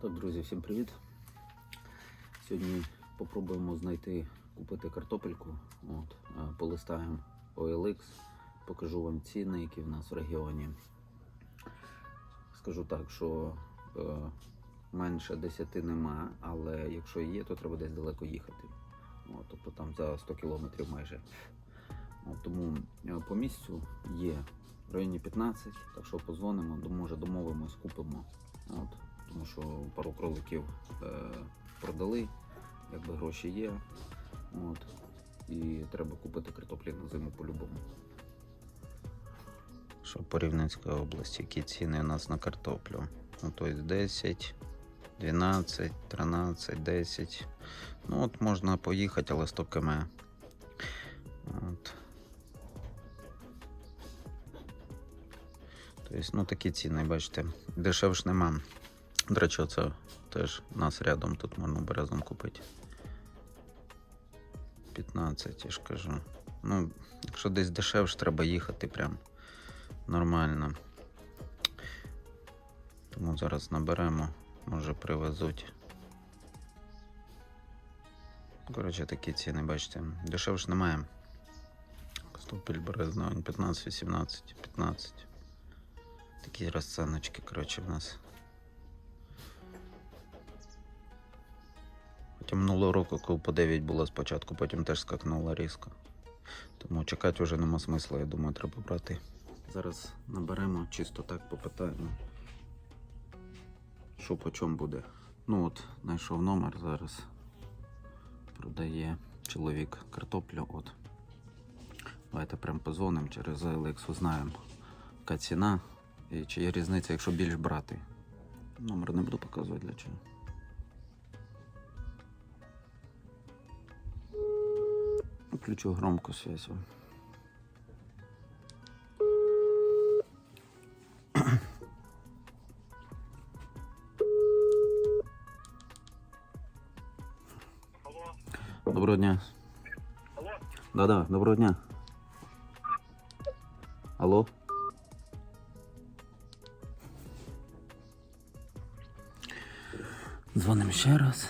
Так, друзі, всім привіт. Сьогодні попробуємо знайти, купити картопельку. От, е, полистаємо OLX, покажу вам ціни, які в нас в регіоні. Скажу так, що е, менше 10 нема, але якщо є, то треба десь далеко їхати. От, тобто там за 100 кілометрів майже. От, тому е, по місцю є в районі 15, так що позвонимо, може домовимось, купимо. От, тому що пару кроликів е, продали, якби гроші є. От, і треба купити картоплі на зиму по-любому. Що по Рівненській області, які ціни у нас на картоплю? Ну, тобто 10, 12, 13, 10. Ну от можна поїхати, але 100 км. Тобто, ну такі ціни, бачите, дешевш нема. До речі, це теж нас рядом тут можна березом купити. 15, я ж кажу. Ну, якщо десь дешевше, треба їхати прям нормально. Тому зараз наберемо, може привезуть. Коротше, такі ціни, бачите. Дешевше немає. Костопіль березна 15, 18, 15. Такі розценочки, коротше, в нас. Минулого року, коли по 9 було спочатку, потім теж скакнуло різко. Тому чекати вже нема смисла, я думаю, треба брати. Зараз наберемо, чисто так попитаємо. Що по чому буде. Ну от, знайшов номер зараз. Продає чоловік картоплю. От. Давайте прям позвонимо через OLX, узнаємо, яка ціна і чи є різниця, якщо більш брати. Номер не буду показувати для чого. Включу громко связь. Доброго дня. Алло? Да-да, доброго дня. Алло? Дзвонимо ще раз.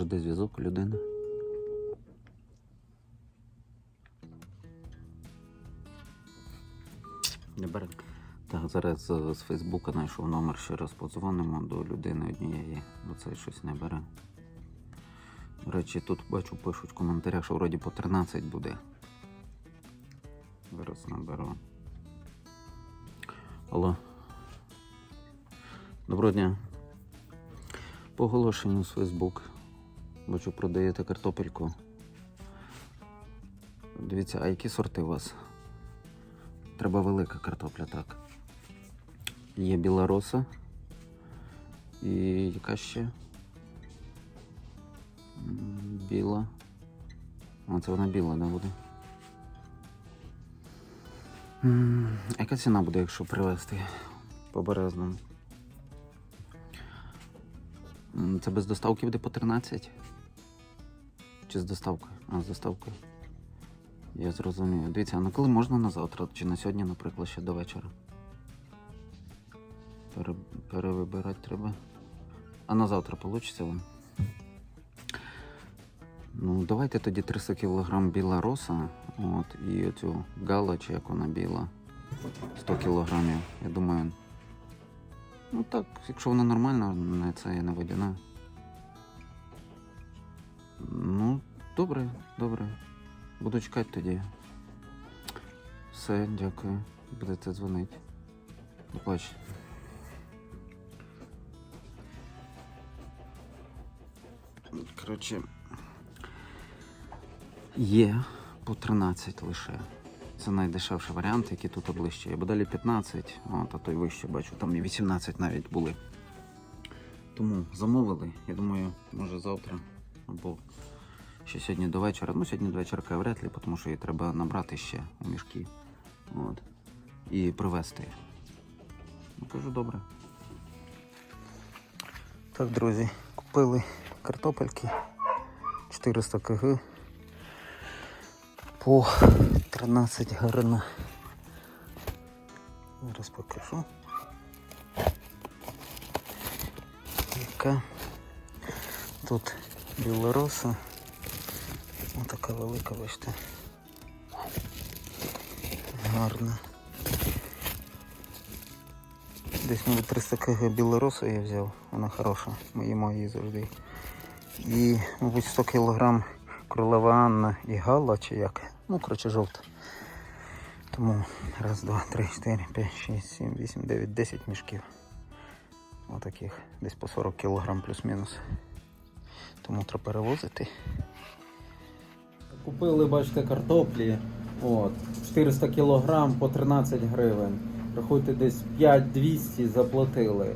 Може, де зв'язок людини? Не бере. Так, зараз з, з Фейсбука знайшов номер, ще раз подзвонимо до людини однієї, бо це щось не бере. До речі, тут бачу, пишуть в коментарях, що вроді по 13 буде. Зараз наберу. Алло. Доброго дня. По з Фейсбук. Бачу, продаєте картопельку. Дивіться, а які сорти у вас? Треба велика картопля, так. Є білороса. І яка ще? Біла. А, це вона біла, не буде. А Яка ціна буде, якщо привезти по березному? Це без доставки буде по 13? Чи з доставкою? А, з доставкою. Я зрозумів. Дивіться, а на коли можна на завтра? Чи на сьогодні, наприклад, ще до вечора? Пере... Перевибирати треба. А на завтра вийде вам? Ну, давайте тоді 300 кг біла роса. От, і оцю гала, чи як вона біла. 100 кг. Я думаю. Ну так, якщо вона нормальна, це і не водяна. Ну, добре, добре. Буду чекати тоді. Все, дякую. Будете дзвонити. До побачення. Коротше, є по 13 лише. Це найдешевший варіант, який тут ближче. Бо далі 15, от, а то й вище бачу, там і 18 навіть були. Тому замовили. Я думаю, може завтра або ще сьогодні до вечора. Ну, сьогодні до вечора вряд ли, тому що її треба набрати ще у мішки. От. І привезти. Дуже добре. Так, друзі, купили картопельки 400 кг по 13 гривень. Зараз покажу. Яка тут білороса. Ось така велика, бачите. Гарна. Десь мабуть 300 кг білоросу я взяв, вона хороша, ми їмо її завжди. І, мабуть, 100 кг кролева Анна і Галла, чи як. Ну, коротше, жовта. Тому раз, два, три, чотири, п'ять, шість, сім, вісім, дев'ять, десять мішків. Отаких, десь по 40 кг плюс-мінус. Тому треба перевозити. Купили, бачите, картоплі. От, 400 кг по 13 гривень. Рахуйте, десь 5200 заплатили.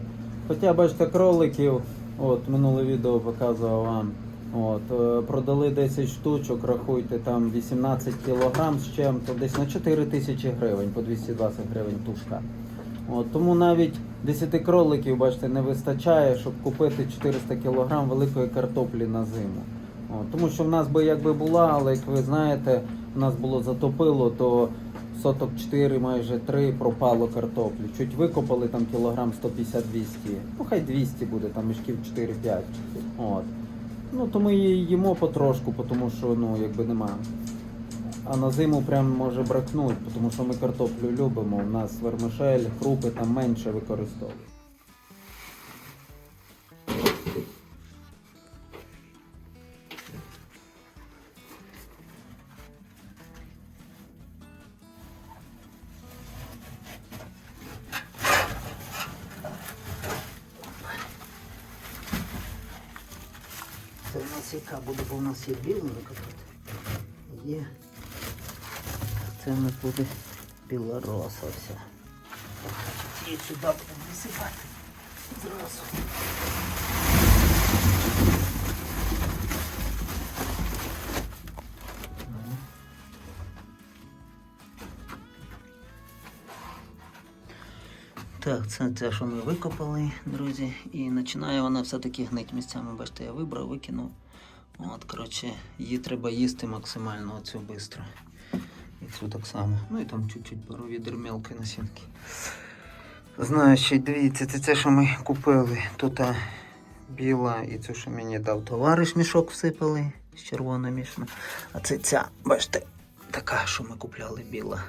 Хоча, бачите, кроликів, от, минуле відео показував вам. От, е, продали 10 штучок, рахуйте, там 18 кг з чим-то, десь на 4 тисячі гривень, по 220 гривень тушка. От, тому навіть 10 кроликів, бачите, не вистачає, щоб купити 400 кг великої картоплі на зиму. Тому що в нас би якби була, але як ви знаєте, у нас було затопило, то соток 4, майже 3 пропало картоплі. Чуть викопали там кілограм 150-200. Ну хай 200 буде, там мішків 4-5. От. Ну то ми її їмо потрошку, тому що ну якби нема. А на зиму прям може бракнуть, тому що ми картоплю любимо. У нас вермишель, крупи там менше використовують. Яка буде, бо у нас є біленька тут. Є. Це у нас буде білороса вся. Її сюди будемо висипати. Зразу. Так, це те, що ми викопали, друзі. І починає вона все-таки гнить місцями. Бачите, я вибрав, викинув. От, коротше, її треба їсти максимально оцю швидко. І цю так само. Ну і там чуть-чуть пару відер мелкої насінки. Значить, дивіться, це те, що ми купили. Тут біла і цю, що мені дав товариш, мішок всипали з червоною мішано. А це ця, бачите, така, що ми купляли біла.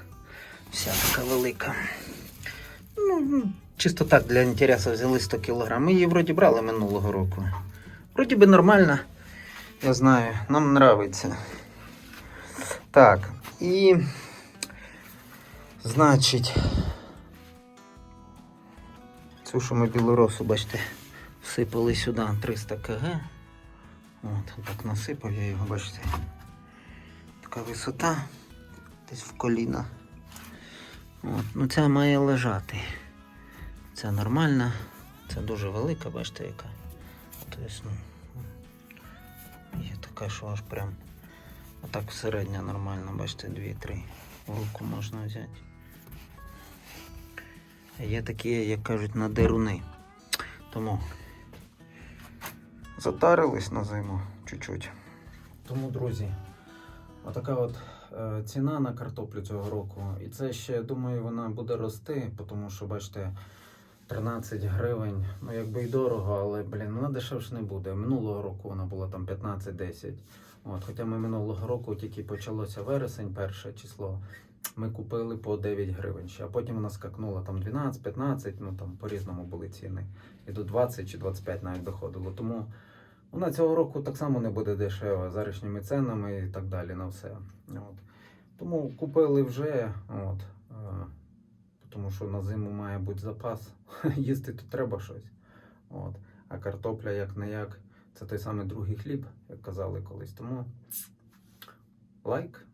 Вся така велика. Ну, чисто так для інтересу взяли 100 кг. Ми її вроді брали минулого року. Вроді би нормально. Я знаю, нам нравиться. Так, і. Значить. Цю, що ми білоросу, бачите, всипали сюди 300 кг. От, так насипав я його, бачите. Така висота. Десь в коліна. От, ну ця має лежати. Це нормальна, це дуже велика, бачите, яка. Тобто, ну, є така, що аж прям отак середня нормальна, бачите, 2-3 руку можна взяти. Є такі, як кажуть, на деруни. Тому затарились на зиму чуть-чуть. Тому, друзі, отака от ціна на картоплю цього року. І це ще, думаю, вона буде рости, тому що, бачите, 13 гривень, ну якби і дорого, але, блін, вона дешевше не буде. Минулого року вона була там 15-10. От, хоча ми минулого року тільки почалося вересень, перше число. Ми купили по 9 гривень ще, а потім вона скакнула там 12-15, ну там по-різному були ціни. І до 20 чи 25 навіть доходило. Тому вона цього року так само не буде дешева зарішніми ценами і так далі на все. От. Тому купили вже, от, е, тому що на зиму має бути запас. Їсти то треба щось. От. А картопля як не як, це той самий другий хліб, як казали колись. Тому лайк.